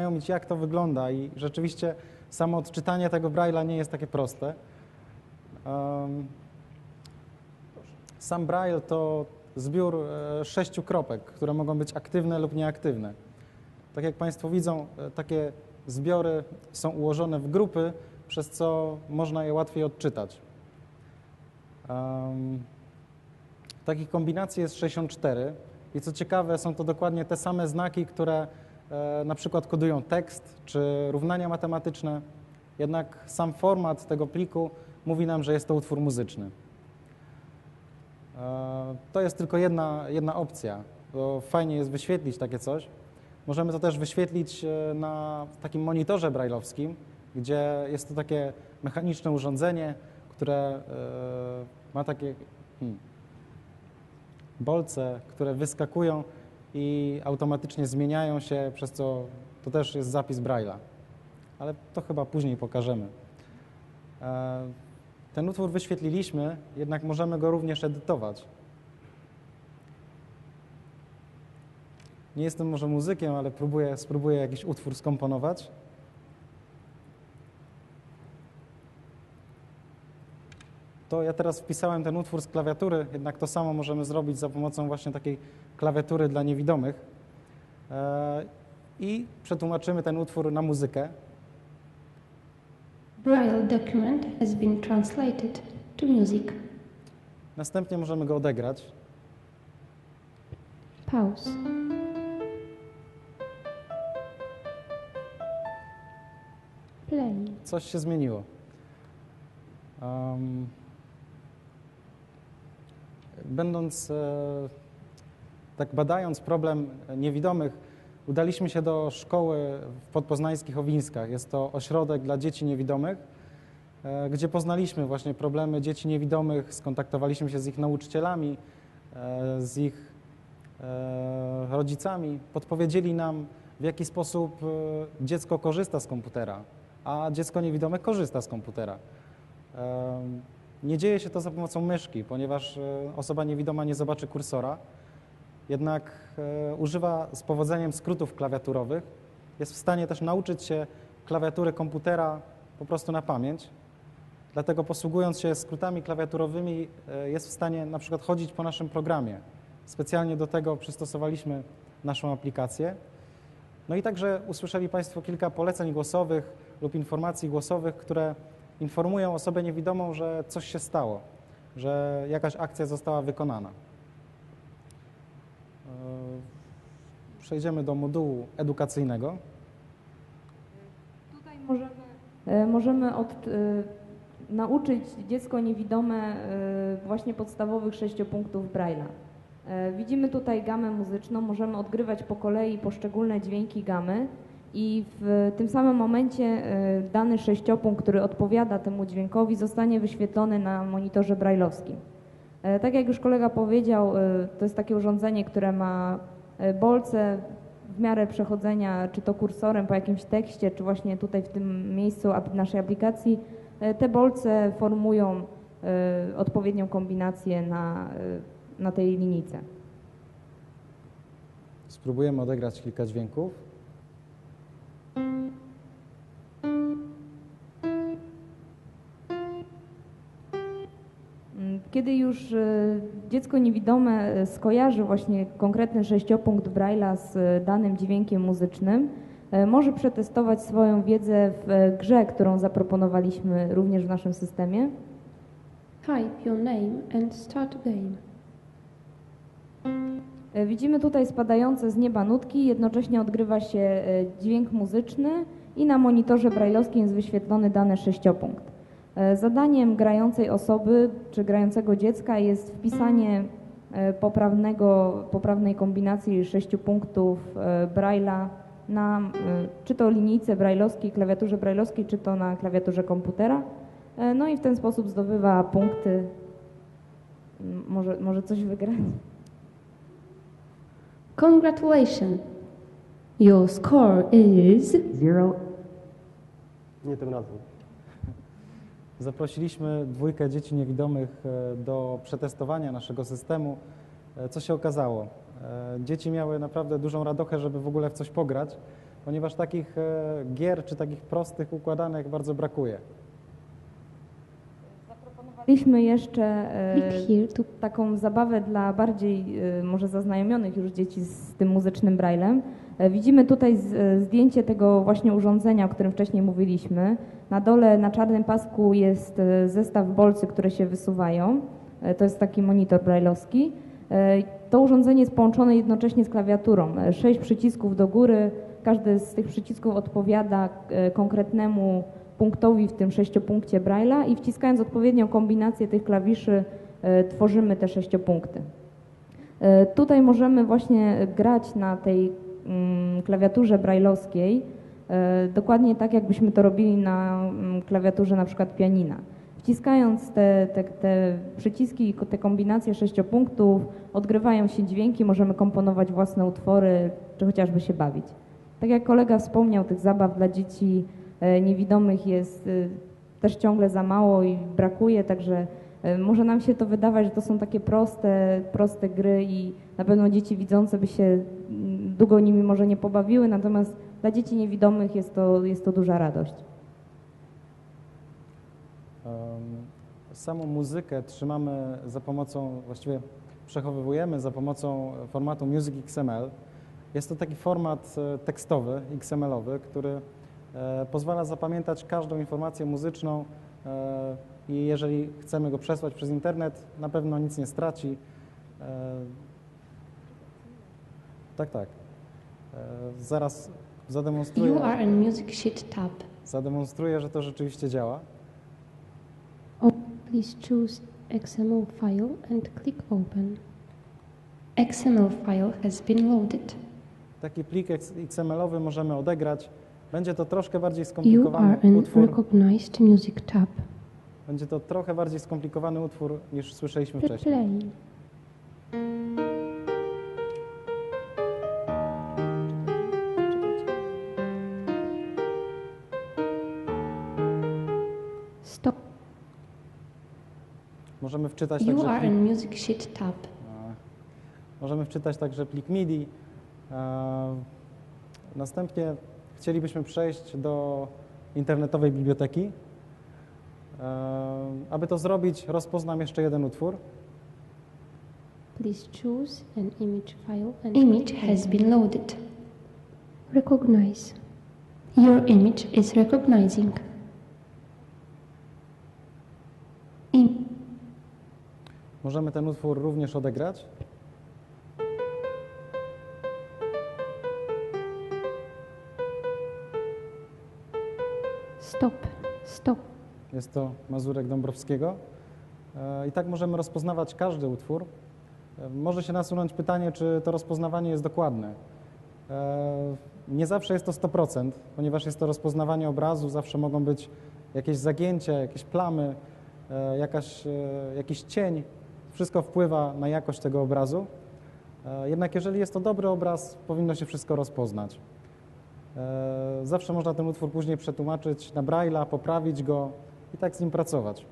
znajomić, jak to wygląda i rzeczywiście samo odczytanie tego Braille'a nie jest takie proste. Sam Braille to zbiór e, sześciu kropek, które mogą być aktywne lub nieaktywne. Tak jak Państwo widzą, e, takie zbiory są ułożone w grupy, przez co można je łatwiej odczytać. Takich kombinacji jest 64 i co ciekawe, są to dokładnie te same znaki, które na przykład kodują tekst czy równania matematyczne, jednak sam format tego pliku mówi nam, że jest to utwór muzyczny. E, to jest tylko jedna, jedna opcja, bo fajnie jest wyświetlić takie coś. Możemy to też wyświetlić e, na takim monitorze brajlowskim, gdzie jest to takie mechaniczne urządzenie, które e, ma takie hmm, bolce, które wyskakują i automatycznie zmieniają się, przez co to też jest zapis Braille'a. Ale to chyba później pokażemy. E, ten utwór wyświetliliśmy, jednak możemy go również edytować. Nie jestem może muzykiem, ale próbuję, spróbuję jakiś utwór skomponować. To ja teraz wpisałem ten utwór z klawiatury, jednak to samo możemy zrobić za pomocą właśnie takiej klawiatury dla niewidomych. E, I przetłumaczymy ten utwór na muzykę. Braille document has been translated to music. Następnie możemy go odegrać. Pause. Play. Coś się zmieniło. Um, będąc, e, tak badając problem niewidomych, udaliśmy się do szkoły w podpoznańskich Owińskach. Jest to ośrodek dla dzieci niewidomych, e, gdzie poznaliśmy właśnie problemy dzieci niewidomych, skontaktowaliśmy się z ich nauczycielami, e, z ich rodzicami. Podpowiedzieli nam, w jaki sposób dziecko korzysta z komputera, a dziecko niewidome korzysta z komputera. Nie dzieje się to za pomocą myszki, ponieważ e, osoba niewidoma nie zobaczy kursora, jednak e, używa z powodzeniem skrótów klawiaturowych. Jest w stanie też nauczyć się klawiatury komputera po prostu na pamięć. Dlatego posługując się skrótami klawiaturowymi e, jest w stanie na przykład chodzić po naszym programie. Specjalnie do tego przystosowaliśmy naszą aplikację. No i także usłyszeli Państwo kilka poleceń głosowych lub informacji głosowych, które informują osobę niewidomą, że coś się stało, że jakaś akcja została wykonana. E, Przejdziemy do modułu edukacyjnego. Tutaj możemy, e, możemy od, e, nauczyć dziecko niewidome właśnie podstawowych sześciu punktów Braille'a. Widzimy tutaj gamę muzyczną, możemy odgrywać po kolei poszczególne dźwięki gamy i w tym samym momencie e, dany sześciopunkt, który odpowiada temu dźwiękowi, zostanie wyświetlony na monitorze brajlowskim. E, Tak jak już kolega powiedział, e, to jest takie urządzenie, które ma bolce w miarę przechodzenia, czy to kursorem po jakimś tekście, czy właśnie tutaj w tym miejscu naszej aplikacji, te bolce formują odpowiednią kombinację na, na tej linijce. Spróbujemy odegrać kilka dźwięków. Kiedy już e, dziecko niewidome e, skojarzy właśnie konkretny sześciopunkt Braille'a z e, danym dźwiękiem muzycznym, może przetestować swoją wiedzę w grze, którą zaproponowaliśmy również w naszym systemie. Type your name and start game. Widzimy tutaj spadające z nieba nutki, jednocześnie odgrywa się dźwięk muzyczny i na monitorze brajlowskim jest wyświetlony dany sześciopunkt. E, Zadaniem grającej osoby czy grającego dziecka jest wpisanie e, poprawnego, poprawnej kombinacji sześciu punktów e, Braille'a na czy to linijce brajlowskiej, klawiaturze brajlowskiej, czy to na klawiaturze komputera. No i w ten sposób zdobywa punkty. Może, może coś wygrać? Congratulations. Your score is Zero. Nie tym razem. Zaprosiliśmy dwójkę dzieci niewidomych e, do przetestowania naszego systemu. E, Co się okazało? E, Dzieci miały naprawdę dużą radochę, żeby w ogóle w coś pograć, ponieważ takich gier czy takich prostych układanek bardzo brakuje. Zaproponowaliśmy jeszcze e, taką zabawę dla bardziej e, może zaznajomionych już dzieci z tym muzycznym braillem. E, Widzimy tutaj zdjęcie tego właśnie urządzenia, o którym wcześniej mówiliśmy. Na dole na czarnym pasku jest zestaw bolcy, które się wysuwają. To jest taki monitor brailleowski. To urządzenie jest połączone jednocześnie z klawiaturą. Sześć przycisków do góry. Każdy z tych przycisków odpowiada konkretnemu punktowi w tym sześciopunkcie Braille'a i wciskając odpowiednią kombinację tych klawiszy e, tworzymy te sześciopunkty. E, Tutaj możemy właśnie grać na tej mm, klawiaturze brajlowskiej, e, dokładnie tak jakbyśmy to robili na mm, klawiaturze na przykład pianina. Wciskając te, te, te przyciski, te kombinacje sześciopunktów, odgrywają się dźwięki, możemy komponować własne utwory, czy chociażby się bawić. Tak jak kolega wspomniał, tych zabaw dla dzieci niewidomych jest e, też ciągle za mało i brakuje, także e, może nam się to wydawać, że to są takie proste, proste gry i na pewno dzieci widzące by się mm, długo nimi może nie pobawiły, natomiast dla dzieci niewidomych jest to, jest to duża radość. Samą muzykę trzymamy za pomocą, właściwie przechowywujemy za pomocą formatu Music XML. Jest to taki format e, tekstowy, XML-owy, który e, pozwala zapamiętać każdą informację muzyczną e, i jeżeli chcemy go przesłać przez internet, na pewno nic nie straci. E, Tak, tak. E, Zaraz zademonstruję. you are in Music Sheet tab. Zademonstruję, że to rzeczywiście działa. Oh, please choose XML file and click open. XML file has been loaded. Taki plik XML-owy możemy odegrać. Będzie to troszkę bardziej You skomplikowany are in utwór. recognized music tab. Będzie to trochę bardziej skomplikowany utwór niż słyszeliśmy wcześniej. Play. Stop. Możemy wczytać You także are in Music Sheet tab. możemy wczytać także plik MIDI. E, Następnie chcielibyśmy przejść do internetowej biblioteki. E, Aby to zrobić, rozpoznam jeszcze jeden utwór. Please choose an image file and image has been loaded. Recognize. Your image is recognizing. Możemy ten utwór również odegrać. Stop. Stop. Jest to Mazurek Dąbrowskiego. E, I tak możemy rozpoznawać każdy utwór. E, Może się nasunąć pytanie, czy to rozpoznawanie jest dokładne. E, Nie zawsze jest to 100%, ponieważ jest to rozpoznawanie obrazu, zawsze mogą być jakieś zagięcia, jakieś plamy, jakaś, jakiś cień. Wszystko wpływa na jakość tego obrazu. Jednak jeżeli jest to dobry obraz, powinno się wszystko rozpoznać. E, Zawsze można ten utwór później przetłumaczyć na Braille'a, poprawić go i tak z nim pracować.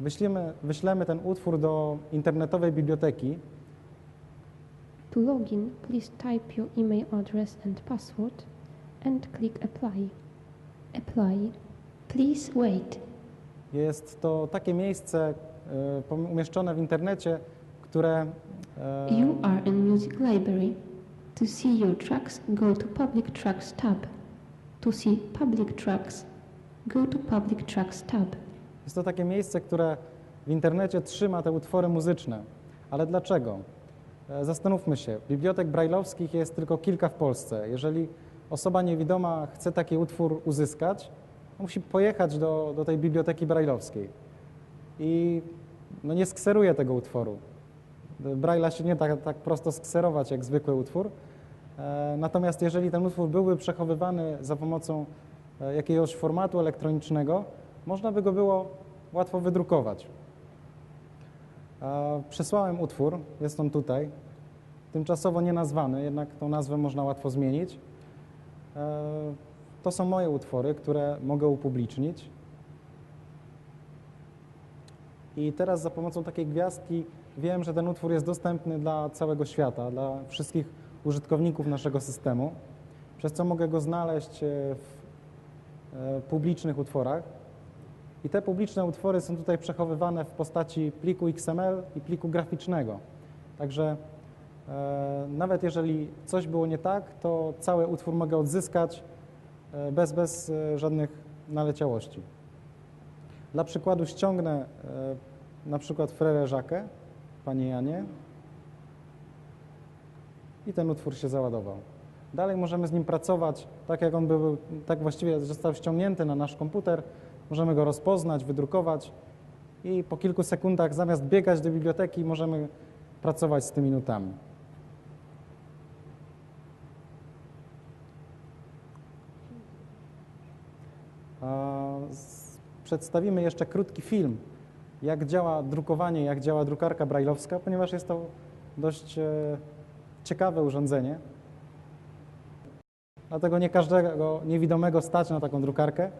Wyślemy, wyślemy ten utwór do internetowej biblioteki. To login, please type your email address and password and click apply. Apply. Please wait. Jest to takie miejsce e, umieszczone w internecie, które e, You are in Music Library. To see your tracks, go to Public Tracks tab. To see public tracks, go to Public Tracks tab. Jest to takie miejsce, które w internecie trzyma te utwory muzyczne. Ale dlaczego? E, Zastanówmy się. Bibliotek brajlowskich jest tylko kilka w Polsce. Jeżeli osoba niewidoma chce taki utwór uzyskać, musi pojechać do, do tej biblioteki brajlowskiej. I no nie skseruje tego utworu. Braille'a się nie da tak, prosto skserować jak zwykły utwór. E, Natomiast jeżeli ten utwór byłby przechowywany za pomocą e, jakiegoś formatu elektronicznego, można by go było łatwo wydrukować. E, Przesłałem utwór, jest on tutaj, tymczasowo nie nazwany, jednak tą nazwę można łatwo zmienić. To są moje utwory, które mogę upublicznić. I teraz za pomocą takiej gwiazdki wiem, że ten utwór jest dostępny dla całego świata, dla wszystkich użytkowników naszego systemu. przez co mogę go znaleźć e, w e, publicznych utworach. I te publiczne utwory są tutaj przechowywane w postaci pliku XML i pliku graficznego. Także e, nawet jeżeli coś było nie tak, to cały utwór mogę odzyskać e, bez, bez żadnych naleciałości. Dla przykładu ściągnę e, na przykład Frere Jacques, Panie Janie, i ten utwór się załadował. Dalej możemy z nim pracować, tak jak on był, tak właściwie został ściągnięty na nasz komputer. Możemy go rozpoznać, wydrukować i po kilku sekundach zamiast biegać do biblioteki możemy pracować z tymi nutami. A z- Przedstawimy jeszcze krótki film, jak działa drukowanie, jak działa drukarka brajlowska, ponieważ jest to dość e, ciekawe urządzenie. Dlatego nie każdego niewidomego stać na taką drukarkę.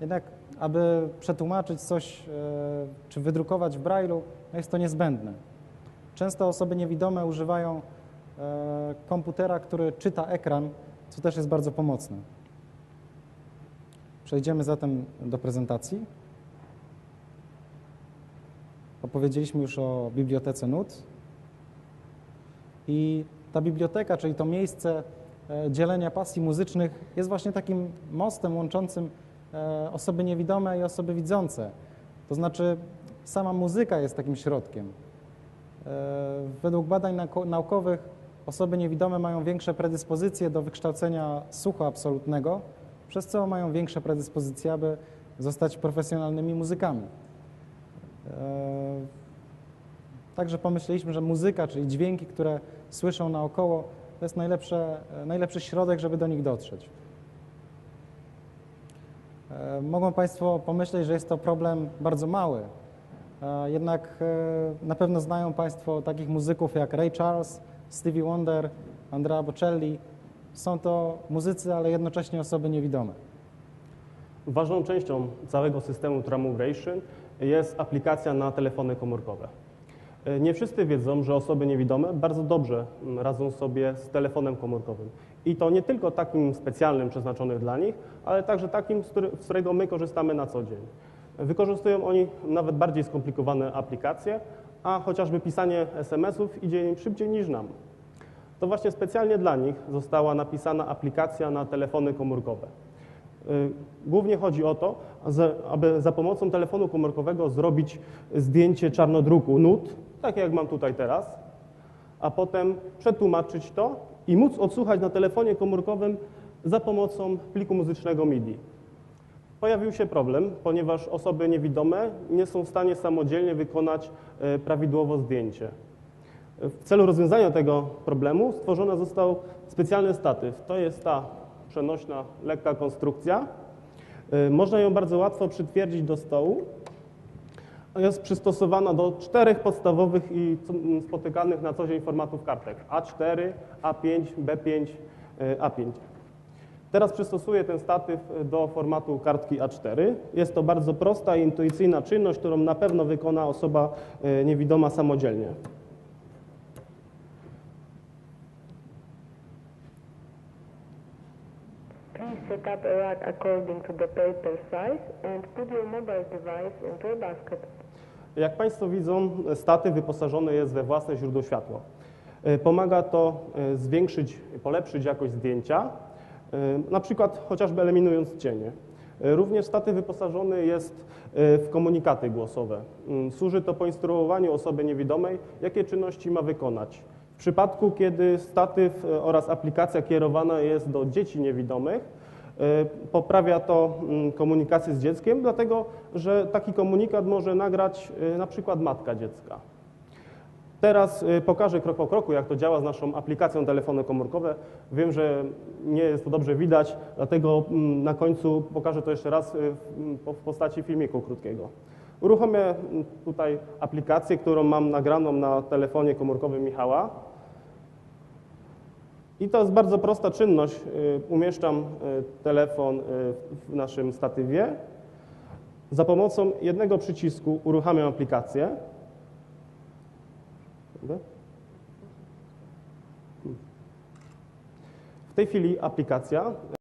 Jednak, aby przetłumaczyć coś e, czy wydrukować w brajlu, no jest to niezbędne. Często osoby niewidome używają e, komputera, który czyta ekran, co też jest bardzo pomocne. Przejdziemy zatem do prezentacji. Opowiedzieliśmy już o bibliotece nut. I ta biblioteka, czyli to miejsce e, dzielenia pasji muzycznych, jest właśnie takim mostem łączącym e, osoby niewidome i osoby widzące. To znaczy, sama muzyka jest takim środkiem. E, Według badań nauko- naukowych osoby niewidome mają większe predyspozycje do wykształcenia słuchu absolutnego, przez co mają większe predyspozycje, aby zostać profesjonalnymi muzykami. E, Także pomyśleliśmy, że muzyka, czyli dźwięki, które słyszą naokoło, to jest najlepsze, e, najlepszy środek, żeby do nich dotrzeć. E, Mogą Państwo pomyśleć, że jest to problem bardzo mały. Jednak na pewno znają Państwo takich muzyków jak Ray Charles, Stevie Wonder, Andrea Bocelli. Są to muzycy, ale jednocześnie osoby niewidome. Ważną częścią całego systemu Tramugration jest aplikacja na telefony komórkowe. Nie wszyscy wiedzą, że osoby niewidome bardzo dobrze mm, radzą sobie z telefonem komórkowym. I to nie tylko takim specjalnym, przeznaczonym dla nich, ale także takim, z którego my korzystamy na co dzień. Wykorzystują oni nawet bardziej skomplikowane aplikacje, a chociażby pisanie SMS-ów idzie im szybciej niż nam. To właśnie specjalnie dla nich została napisana aplikacja na telefony komórkowe. Y, Głównie chodzi o to, aby za pomocą telefonu komórkowego zrobić zdjęcie czarnodruku nut, tak jak mam tutaj teraz, a potem przetłumaczyć to i móc odsłuchać na telefonie komórkowym za pomocą pliku muzycznego MIDI. Pojawił się problem, ponieważ osoby niewidome nie są w stanie samodzielnie wykonać e, prawidłowo zdjęcie. W celu rozwiązania tego problemu stworzony został specjalny statyw. To jest ta przenośna, lekka konstrukcja. Y, Można ją bardzo łatwo przytwierdzić do stołu. Jest przystosowana do czterech podstawowych i co- m, spotykanych na co dzień formatów kartek A4, A5, B5, y, A5. Teraz przystosuję ten statyw y, do formatu kartki A4. Jest to bardzo prosta i intuicyjna czynność, którą na pewno wykona osoba y, niewidoma samodzielnie. According to the paper size and put your mobile device into a basket. Jak Państwo widzą, statyw wyposażony jest we własne źródło światła. Y, Pomaga to y, zwiększyć, polepszyć jakość zdjęcia, y, na przykład chociażby eliminując cienie. Również statyw wyposażony jest w komunikaty głosowe. Mm, Służy to poinstruowaniu osoby niewidomej, jakie czynności ma wykonać. W przypadku, kiedy statyw oraz aplikacja kierowana jest do dzieci niewidomych, Poprawia to mm, komunikację z dzieckiem, dlatego że taki komunikat może nagrać y, na przykład matka dziecka. Teraz y, pokażę krok po kroku, jak to działa z naszą aplikacją telefony komórkowe. Wiem, że nie jest to dobrze widać, dlatego mm, na końcu pokażę to jeszcze raz y, w- postaci filmiku krótkiego. Uruchomię mm, tutaj aplikację, którą mam nagraną na telefonie komórkowym Michała. I to jest bardzo prosta czynność. Y, Umieszczam y, telefon y, w naszym statywie. Za pomocą jednego przycisku uruchamiam aplikację. Dobra? W tej chwili aplikacja